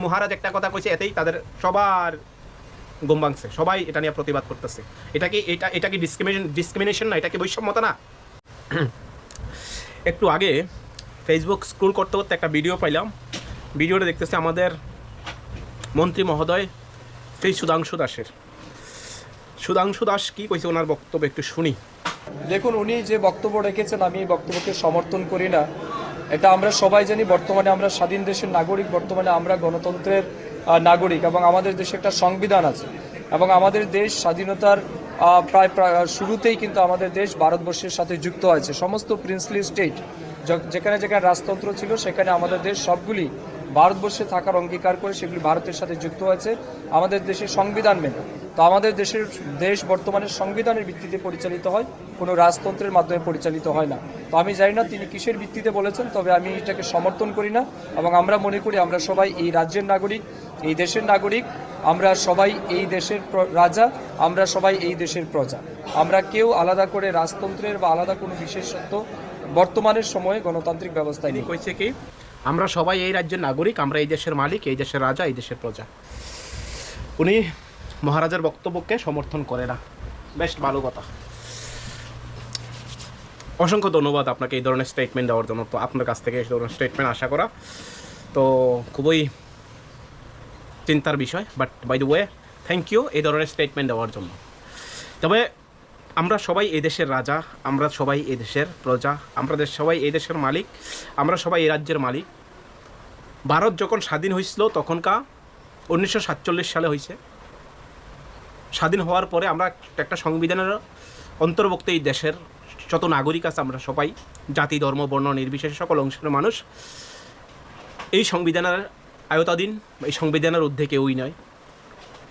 মহারাজ একটা কথা কইছে এতেই তাদের সবার গম সবাই এটা নিয়ে প্রতিবাদ করতেছে। এটা কি এটা এটা কি ডিসক্রিমিনেশন ডিসক্রিমিনেশন না? এটা কি বৈষম্যতা না? একটু আগে ফেসবুক স্ক্রোল করতে করতে একটা ভিডিও পাইলাম। ভিডিওটা দেখতেছে আমাদের মন্ত্রী মহোদয় শ্রী সুধাংশু দাসের। সুধাংশু দাস কি কইছে ওনার বক্তব্য একটু শুনি। দেখুন, উনি যে বক্তব্য রেখেছেন, আমি এই বক্তব্যকে সমর্থন করি না। এটা আমরা সবাই জানি, বর্তমানে আমরা স্বাধীন দেশের নাগরিক, বর্তমানে আমরা গণতন্ত্রের নাগরিক এবং আমাদের দেশে একটা সংবিধান আছে এবং আমাদের দেশ স্বাধীনতার প্রায় শুরুতেই কিন্তু আমাদের দেশ ভারতবর্ষের সাথে যুক্ত আছে। সমস্ত প্রিন্সলি স্টেট যেখানে যেখানে রাজতন্ত্র ছিল, সেখানে আমাদের দেশ সবগুলি ভারতবর্ষে থাকার অঙ্গীকার করে সেগুলি ভারতের সাথে যুক্ত হয়েছে আমাদের দেশের সংবিধান মেনে। তো আমাদের দেশের দেশ বর্তমানে সংবিধানের ভিত্তিতে পরিচালিত হয়, কোনো রাজতন্ত্রের মাধ্যমে পরিচালিত হয় না। তো আমি জানি না তিনি কিসের ভিত্তিতে বলেছেন, তবে আমি এটাকে সমর্থন করি না এবং আমরা মনে করি আমরা সবাই এই রাজ্যের নাগরিক, এই দেশের নাগরিক, আমরা সবাই এই দেশের রাজা, আমরা সবাই এই দেশের প্রজা। আমরা কেউ আলাদা করে রাজতন্ত্রের বা আলাদা কোনো বিশেষত্ব বর্তমানের সময়ে গণতান্ত্রিক ব্যবস্থায় নেই। কইছে কি, আমরা সবাই এই রাজ্যের নাগরিক, আমরা এই দেশের মালিক, এই দেশের রাজা, এই দেশের প্রজা। উনি মহারাজার বক্তব্যকে সমর্থন করে না। বেশ ভালো কথা। অসংখ্য ধন্যবাদ আপনাকে এই ধরনের স্টেটমেন্ট দেওয়ার জন্য। তো আপনার কাছ থেকে এই ধরনের স্টেটমেন্ট আশা করা। তো খুবই চিন্তার বিষয় but by the way thank you এই ধরনের স্টেটমেন্ট দেওয়ার জন্য। তবে আমরা সবাই এই দেশের রাজা, আমরা সবাই এই দেশের প্রজা, আমরা সবাই এই দেশের মালিক, আমরা সবাই এই রাজ্যের মালিক। ভারত যখন স্বাধীন হয়েছিল তখনকার উনিশশো সাতচল্লিশ সালে হয়েছে। স্বাধীন হওয়ার পরে আমরা একটা সংবিধানের অন্তর্ভুক্ত এই দেশের যত নাগরিক আছে আমরা সবাই, জাতি, ধর্ম, বর্ণ, নির্বিশেষে সকল অংশের মানুষ, এই সংবিধানের আয়তাধীন এই সংবিধানের ঊর্ধ্বে কেউই নয়।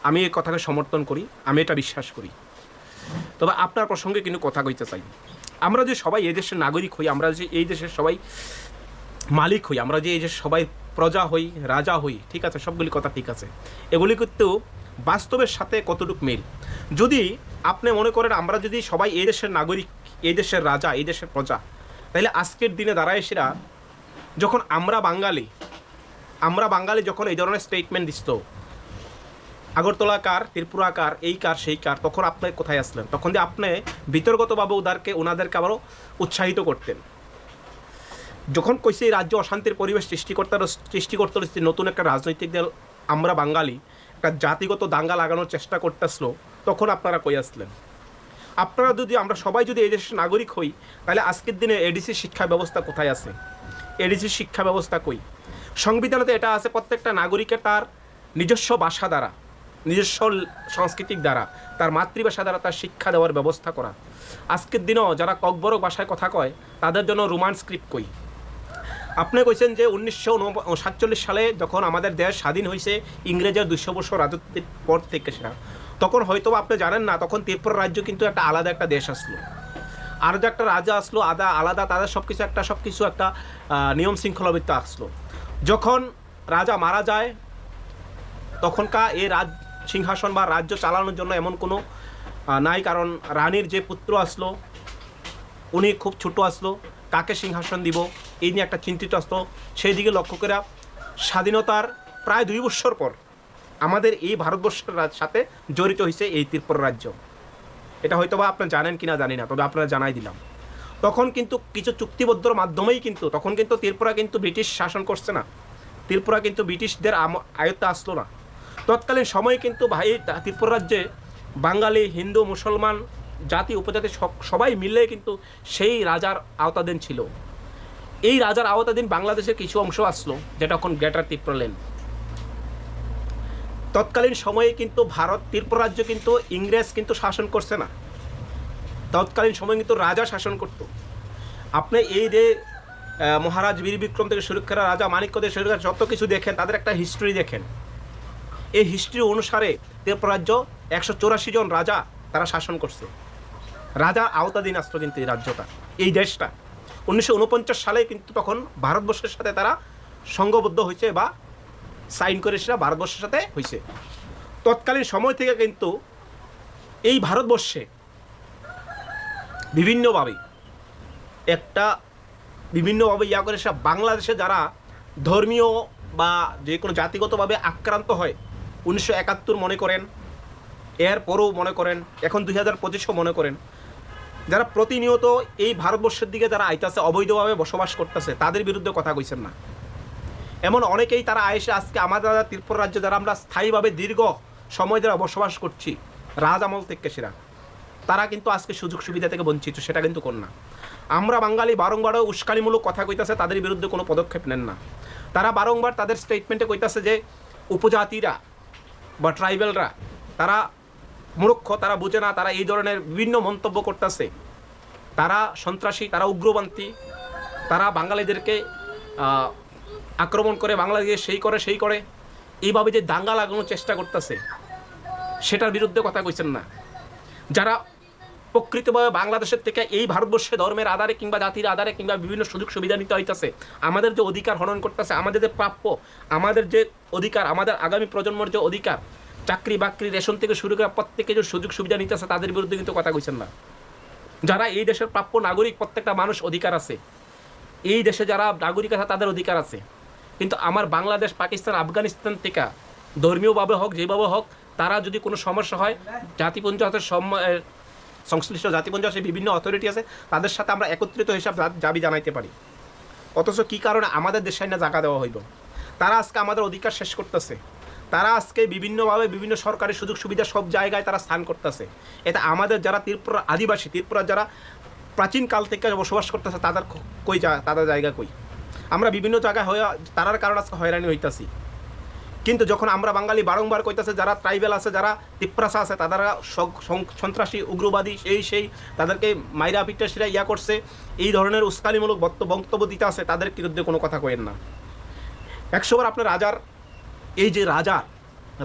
আমি এই কথাকে সমর্থন করি, আমি এটা বিশ্বাস করি। তবে আপনার প্রসঙ্গে কিন্তু কথা কইতে চাই। আমরা যে সবাই এই দেশের নাগরিক হই, আমরা যে এই দেশের সবাই মালিক হই, আমরা যে এই যে সবাই প্রজা হই, রাজা হই, ঠিক আছে, সবগুলি কথা ঠিক আছে। এগুলি কিন্তু বাস্তবের সাথে কতটুকু মিল? যদি আপনি মনে করেন আমরা যদি সবাই এই দেশের নাগরিক, এই দেশের রাজা, এই দেশের প্রজা, তাহলে আজকের দিনে দাঁড়ায় সেরা যখন আমরা বাঙালি আমরা বাঙালি যখন এই ধরনের স্টেটমেন্ট দিত আগরতলা কার, ত্রিপুরা কার, এই কার, সেই কার, তখন আপনি কোথায় আসলেন? তখন দিয়ে আপনি বিতর্গতভাবে ওদেরকে ওনাদেরকে আবারও উৎসাহিত করতেন। যখন কইছে এই রাজ্য অশান্তির পরিবেশ সৃষ্টি করতে সৃষ্টি করতে নতুন একটা রাজনৈতিক দল, আমরা বাঙালি একটা জাতিগত দাঙ্গা লাগানোর চেষ্টা করতেছিল, তখন আপনারা কই আসলেন? আপনারা যদি, আমরা সবাই যদি এই দেশের নাগরিক হই, তাহলে আজকের দিনে এডিসি শিক্ষা ব্যবস্থা কোথায় আছে? এডিসি শিক্ষা ব্যবস্থা কই? সংবিধানেতে এটা আছে, প্রত্যেকটা নাগরিকের তার নিজস্ব ভাষা দ্বারা, নিজস্ব সাংস্কৃতিক দ্বারা, তার মাতৃভাষা দ্বারা তার শিক্ষা দেওয়ার ব্যবস্থা করা। আজকের দিনেও যারা ককবরক ভাষায় কথা কয়, তাদের জন্য রোমান স্ক্রিপ্ট কই? আপনি কইছেন যে উনিশশো সাতচল্লিশ সালে যখন আমাদের দেশ স্বাধীন হয়েছে ইংরেজের দুশো বছর রাজত্বের পর থেকে সেটা। তখন হয়তো আপনি জানেন না, তখন ত্রিপুরা রাজ্য কিন্তু একটা আলাদা একটা দেশ আসলো। আর যে একটা রাজা আসলো, আদা, আলাদা, তাদের সব কিছু একটা সব কিছু একটা নিয়ম শৃঙ্খলাবৃত্ত আসলো। যখন রাজা মারা যায়, তখনকার এই রাজ, সিংহাসন বা রাজ্য চালানোর জন্য এমন কোনো নাই। কারণ রানীর যে পুত্র আসলো, উনি খুব ছোট আসলো কাকে সিংহাসন দিব। এই নিয়ে একটা চিন্তিত আসতো। সেই দিকে লক্ষ্য করে স্বাধীনতার প্রায় দুই বছর পর আমাদের এই ভারতবর্ষের সাথে জড়িত হয়েছে এই ত্রিপুরা রাজ্য। এটা হয়তো বা আপনারা জানেন কি না জানি না, তবে আপনারা জানাই দিলাম। তখন কিন্তু কিছু চুক্তিবদ্ধর মাধ্যমেই কিন্তু, তখন কিন্তু ত্রিপুরা কিন্তু ব্রিটিশ শাসন করছে না। ত্রিপুরা কিন্তু ব্রিটিশদের আয়ত্তে আসলো না। তৎকালীন সময়ে কিন্তু ভাই ত্রিপুরা রাজ্যে বাঙালি, হিন্দু, মুসলমান জাতি, উপজাতি সবাই মিলে কিন্তু সেই রাজার আওতাধীন ছিল। এই রাজার আওতাধীন বাংলাদেশের কিছু অংশ আসলো, যেটা এখন গ্রেটার ত্রিপুরা লেন। তৎকালীন সময়ে কিন্তু ভারত ত্রিপুরা রাজ্য কিন্তু ইংরেজ কিন্তু শাসন করছে না। তৎকালীন সময়ে কিন্তু রাজা শাসন করতো। আপনি এই যে মহারাজ বীর বিক্রম থেকে শুরু রাজা মানিক্য থেকে শুরু যত কিছু দেখেন, তাদের একটা হিস্ট্রি দেখেন। এই হিস্ট্রি অনুসারে ত্রিপুরা রাজ্য একশো চৌরাশি জন রাজা তারা শাসন করছে। রাজা আওতাধীন আসতো কিন্তু এই রাজ্যটা, এই দেশটা। উনিশশো উনপঞ্চাশ সালে কিন্তু তখন ভারতবর্ষের সাথে তারা সংঘবদ্ধ হয়েছে বা সাইন করে সেটা ভারতবর্ষের সাথে হয়েছে। তৎকালীন সময় থেকে কিন্তু এই ভারতবর্ষে বিভিন্নভাবে একটা বিভিন্নভাবে ইয়া করে সেটা বাংলাদেশে যারা ধর্মীয় বা যে কোনো জাতিগতভাবে আক্রান্ত হয়, উনিশশো একাত্তর মনে করেন এর পরও মনে করেন, এখন দুই হাজার মনে করেন যারা প্রতিনিয়ত এই ভারতবর্ষের দিকে যারা আইতাছে, অবৈধভাবে বসবাস করতেছে, তাদের বিরুদ্ধে কথা কইছেন না। এমন অনেকেই তারা আয়েসে আজকে আমাদের ত্রিপুরা রাজ্যে যারা আমরা স্থায়ীভাবে দীর্ঘ সময় যারা বসবাস করছি রাজ আমল থেকে সেরা তারা কিন্তু আজকে সুযোগ সুবিধা থেকে বঞ্চিত, সেটা কিন্তু কোন না আমরা বাঙালি বারংবার উস্কানিমূলক কথা কইতাছে, তাদের বিরুদ্ধে কোনো পদক্ষেপ নেন না। তারা বারংবার তাদের স্টেটমেন্টে কইতাছে যে, উপজাতিরা বা ট্রাইবেলরা তারা মূর্খ, তারা বুঝে না, তারা এই ধরনের বিভিন্ন মন্তব্য করতেছে। তারা সন্ত্রাসী, তারা উগ্রপন্থী তারা বাঙালিদেরকে আক্রমণ করে, বাংলাদেশে সেই করে সেই করে, এইভাবে যে দাঙ্গা লাগানোর চেষ্টা করতেছে, সেটার বিরুদ্ধে কথা কইছেন না। যারা প্রকৃতভাবে বাংলাদেশের থেকে এই ভারতবর্ষে ধর্মের আধারে কিংবা জাতির আধারে কিংবা বিভিন্ন সুযোগ সুবিধা নিতে হইতেছে, আমাদের যে অধিকার হনন করতেছে, আমাদের যে প্রাপ্য, আমাদের যে অধিকার, আমাদের আগামী প্রজন্মের যে অধিকার চাকরি বাকরি, রেশন থেকে শুরু করে প্রত্যেকে যে সুযোগ সুবিধা নিতেছে তাদের বিরুদ্ধে কিন্তু কথা কইছেন না। যারা এই দেশের প্রাপ্য নাগরিক, প্রত্যেকটা মানুষ অধিকার আছে। এই দেশে যারা নাগরিক আছে, তাদের অধিকার আছে। কিন্তু আমার বাংলাদেশ, পাকিস্তান, আফগানিস্তান থেকে ধর্মীয়ভাবে হোক, যেভাবে হোক, তারা যদি কোনো সমস্যা হয় জাতিপুঞ্জ হাতের সম- সংশ্লিষ্ট জাতিপুঞ্জ আছে বিভিন্ন অথরিটি আছে, তাদের সাথে আমরা একত্রিত হিসাব দাবি জানাইতে পারি। অথচ কী কারণে আমাদের দেশে না জায়গা দেওয়া হইল তারা আজকে আমাদের অধিকার শেষ করতেছে। তারা আজকে বিভিন্নভাবে বিভিন্ন সরকারি সুযোগ সুবিধা সব জায়গায় তারা স্থান করতেছে। এটা আমাদের যারা ত্রিপুরা আদিবাসী ত্রিপুরা যারা প্রাচীনকাল থেকে বসবাস করতেছে, তাদের কই যা তাদের জায়গা কই? আমরা বিভিন্ন জায়গায় হয়ে তারার কারণে আজকে হয়রানি হইতাছি। কিন্তু যখন আমরা বাঙালি বারংবার কইতাছে, যারা ট্রাইবেল আছে, যারা তিপ্রাসা আছে তারা সন্ত্রাসী, উগ্রবাদী, সেই সেই, তাদেরকে মাইরা পিটা সিরা ইয়া করছে, এই ধরনের উস্কানিমূলক বক্ত- বক্তব্য দিতে আছে, তাদের বিরুদ্ধে কোনো কথা কয়েন না। একশোবার আপনার রাজার এই যে রাজা,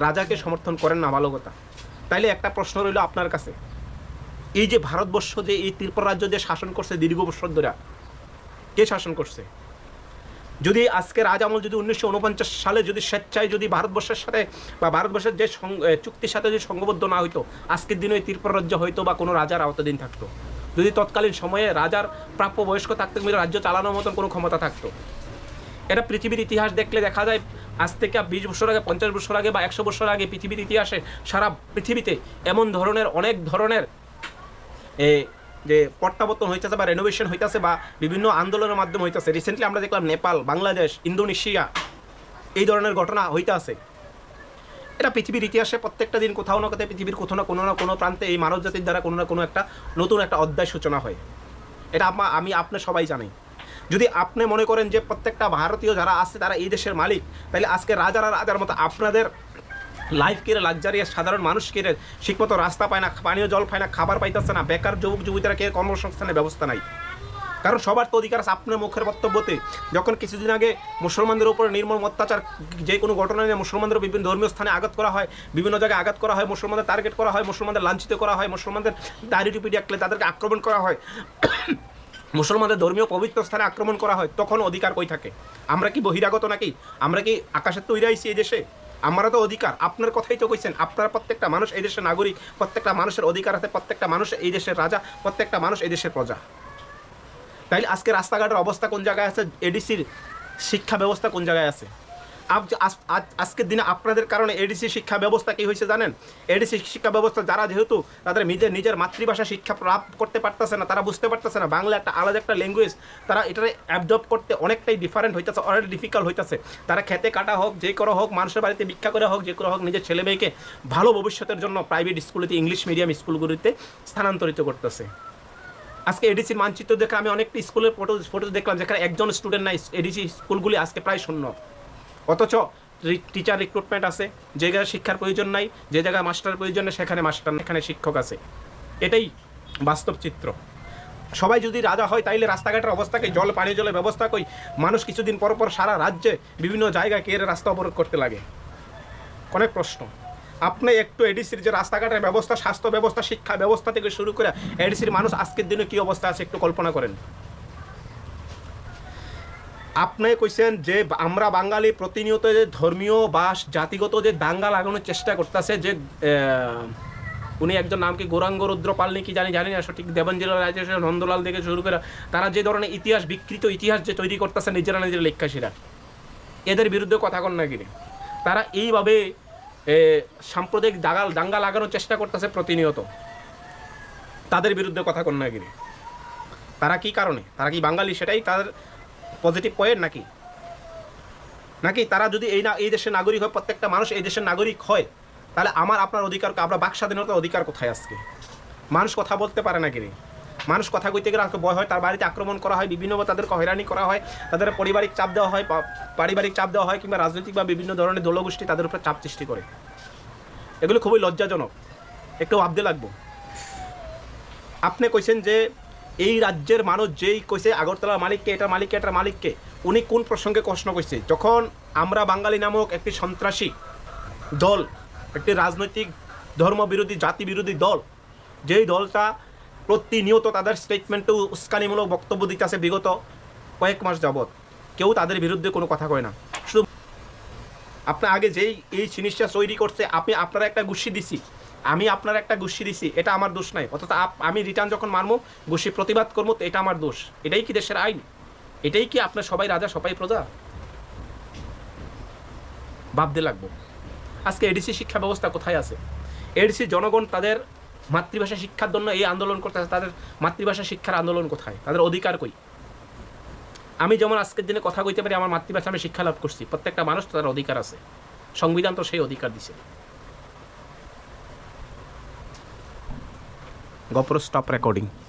রাজাকে সমর্থন করেন না ভালো কথা তাইলে একটা প্রশ্ন রইল আপনার কাছে। এই যে ভারতবর্ষ যে, এই ত্রিপুরা রাজ্য যে শাসন করছে দীর্ঘ বছর ধরে, কে শাসন করছে? যদি আজকে রাজ আমল যদি উনিশশো উনপঞ্চাশ সালে যদি স্বেচ্ছায় যদি ভারতবর্ষের সাথে বা ভারতবর্ষের যে চুক্তির সাথে যদি সংঘবদ্ধ না হইতো, আজকের দিনে ত্রিপুরা রাজ্য হয়তো বা কোনো রাজার আওতাধীন থাকতো। যদি তৎকালীন সময়ে রাজার প্রাপ্য বয়স্ক থাকতে, রাজ্য চালানোর মতন কোনো ক্ষমতা থাকতো। এটা পৃথিবীর ইতিহাস দেখলে দেখা যায় আজ থেকে বিশ বছর আগে, পঞ্চাশ বছর আগে বা একশো বছর আগে পৃথিবীর ইতিহাসে সারা পৃথিবীতে এমন ধরনের, অনেক ধরনের যে প্রত্যাবর্তন হইতেছে বা রেনোভেশন হইতেছে বা বিভিন্ন আন্দোলনের মাধ্যমে হইতেছে। রিসেন্টলি আমরা দেখলাম নেপাল, বাংলাদেশ, ইন্দোনেশিয়া এই ধরনের ঘটনা হইতে আছে এটা পৃথিবীর ইতিহাসে প্রত্যেকটা দিন কোথাও না কোথাও, পৃথিবীর কোথাও না কোনো না কোনো প্রান্তে এই মানব জাতির দ্বারা কোনো না কোনো একটা নতুন একটা অধ্যায় সূচনা হয়। এটা আমা- আমি আপনি সবাই জানি যদি আপনি মনে করেন যে প্রত্যেকটা ভারতীয় যারা আছে তারা এই দেশের মালিক, তাহলে আজকে রাজারা রাজার মতো আপনাদের লাইফ কেড়ে লাক্সারিয়াস সাধারণ মানুষ কেড়ে ঠিকমতো রাস্তা পায় না, পানীয় জল পায় না, খাবার পাইতেছে না, বেকার যুবক যুবতীরা কে কর্মসংস্থানের ব্যবস্থা নাই। কারণ সবার তো অধিকার আছে আপনার মুখের বক্তব্যতে। যখন কিছুদিন আগে মুসলমানদের উপরে নির্মম অত্যাচার, যে কোনো ঘটনা নিয়ে মুসলমানদের বিভিন্ন ধর্মীয় স্থানে আঘাত করা হয়, বিভিন্ন জায়গায় আঘাত করা হয়, মুসলমানদের টার্গেট করা হয়, মুসলমানদের লাঞ্ছিত করা হয়, মুসলমানদের দাড়ি টুপি ডাকলে তাদেরকে আক্রমণ করা হয়। মুসলমানদের ধর্মীয় পবিত্র স্থানে আক্রমণ করা হয়, তখন অধিকার কই থাকে? আমরা কি বহিরাগত নাকি? আমরা কি আকাশের তৈরি আইছি এই দেশে? আমরা তো অধিকার, আপনার কথাই তো কইছেন, আপনার প্রত্যেকটা মানুষ এই দেশের নাগরিক, প্রত্যেকটা মানুষের অধিকার আছে, প্রত্যেকটা মানুষ এই দেশের রাজা, প্রত্যেকটা মানুষ এই দেশের প্রজা। তাইলে আজকে রাস্তাঘাটের অবস্থা কোন জায়গায় আছে? এডিসির শিক্ষা ব্যবস্থা কোন জায়গায় আছে? আজকের দিনে আপনাদের কারণে এডিসি শিক্ষা ব্যবস্থা কি হয়েছে জানেন? এডিসি শিক্ষা ব্যবস্থা যারা যেহেতু তাদের নিজের নিজের মাতৃভাষা শিক্ষা প্রাপ্ত করতে পারতেছে না, তারা বুঝতে পারতেছে না, বাংলা একটা আলাদা একটা ল্যাঙ্গুয়েজ তারা এটারে অ্যাবজর্ব করতে অনেকটাই ডিফারেন্ট হইতেছে অনেক ডিফিকাল্ট হইতেছে। তারা খেতে কাটা হোক, যে করো হোক, মানুষের বাড়িতে ভিক্ষা করে হোক, যে করে হোক, নিজের ছেলে মেয়েকে ভালো ভবিষ্যতের জন্য প্রাইভেট স্কুলেতে ইংলিশ মিডিয়াম স্কুলগুলিতে স্থানান্তরিত করতেছে। আজকে এডিসির মানচিত্র দেখে আমি অনেকটা স্কুলের ফটো ফটো দেখলাম, যেখানে একজন স্টুডেন্ট নাই এডিসি স্কুলগুলি আজকে প্রায় শূন্য। অথচ টিচার রিক্রুটমেন্ট আছে, যে জায়গায় শিক্ষার প্রয়োজন নাই, যে জায়গায় মাস্টার প্রয়োজন নেই, সেখানে মাস্টার সেখানে শিক্ষক আছে। এটাই বাস্তব চিত্র। সবাই যদি রাজা হয়, তাইলে রাস্তাঘাটের অবস্থাকে জল, পানি, জলের ব্যবস্থা কই? মানুষ কিছুদিন পর পর সারা রাজ্যে বিভিন্ন জায়গায় কে রাস্তা অবরোধ করতে লাগে? অনেক প্রশ্ন। আপনি একটু এডিসির যে রাস্তাঘাটের ব্যবস্থা, স্বাস্থ্য ব্যবস্থা, শিক্ষা ব্যবস্থা থেকে শুরু করে এডিসির মানুষ আজকের দিনে কী অবস্থা আছে একটু কল্পনা করেন। আপনি কইছেন যে আমরা বাঙালি প্রতিনিয়ত যে ধর্মীয় বা জাতিগত যে দাঙ্গা লাগানোর চেষ্টা করতেছে যে উনি একজন নাম কি গৌরাঙ্গ রুদ্র পাল নাকি জানি জানি না, সঠিক দেবঞ্জলা রাজেশ নন্দলাল থেকে শুরু করে তারা যে ধরনের ইতিহাস, বিকৃত ইতিহাস যে তৈরি করতেছে নিজেরা নিজেরা লেখাশিরা, এদের বিরুদ্ধে কথা কন না কিনে? তারা এইভাবে সাম্প্রদায়িক দাগাল দাঙ্গা লাগানোর চেষ্টা করতেছে প্রতিনিয়ত, তাদের বিরুদ্ধে কথা কন না কিনে? তারা কি কারণে? তারা কি বাঙালি? সেটাই তাদের পজিটিভ পয়েন্ট নাকি? নাকি তারা যদি এই না, এই দেশের নাগরিক হয়, প্রত্যেকটা মানুষ এই দেশের নাগরিক হয়, তাহলে আমার আপনার অধিকার, আমরা বাক স্বাধীনতার অধিকার কোথায় আজকে? মানুষ কথা বলতে পারে না কিরে মানুষ কথা কইতে গেলে আজকে ভয় হয়, তার বাড়িতে আক্রমণ করা হয় বিভিন্নভাবে তাদেরকে হয়রানি করা হয়, তাদের পারিবারিক চাপ দেওয়া হয় পারিবারিক চাপ দেওয়া হয়, কিংবা রাজনৈতিক বা বিভিন্ন ধরনের দলগোষ্ঠী তাদের উপর চাপ সৃষ্টি করে। এগুলো খুবই লজ্জাজনক। একটু ভাবতে লাগবো। আপনি কইছেন যে এই রাজ্যের মানুষ যেই কইছে আগরতলার মালিককে এটার মালিককে এটার মালিককে, উনি কোন প্রসঙ্গে প্রশ্ন করছে যখন আমরা বাঙালি নামক একটি সন্ত্রাসী দল, একটি রাজনৈতিক ধর্মবিরোধী জাতি বিরোধী দল, যেই দলটা প্রতিনিয়ত তাদের স্টেটমেন্টেও উস্কানিমূলক বক্তব্য দিতেছে বিগত কয়েক মাস যাবৎ, কেউ তাদের বিরুদ্ধে কোনো কথা কয় না। শুধু আপনার আগে যেই এই জিনিসটা তৈরি করছে, আপনি, আপনারা একটা গুষ্টি দিছি। আমি আপনার একটা গুষ্টি দিছি, এটা আমার দোষ নাই। অর্থাৎ আমি রিটার্ন যখন মারবো গুষ্টি প্রতিবাদ করব তো এটা আমার দোষ। এটাই কি দেশের আইন? এটাই কি আপনার সবাই রাজা, সবাই প্রজা? ভাবতে লাগবো। আজকে এডিসি শিক্ষা ব্যবস্থা কোথায় আছে? এডিসি জনগণ তাদের মাতৃভাষা শিক্ষার জন্য এই আন্দোলন করতেছে, তাদের মাতৃভাষা শিক্ষার আন্দোলন কোথায়? তাদের অধিকার কই? আমি যেমন আজকের দিনে কথা কইতে পারি, আমার মাতৃভাষা আমি শিক্ষা লাভ করছি। প্রত্যেকটা মানুষ তার অধিকার আছে। সংবিধান তো সেই অধিকার দিছে। GoPro stop recording.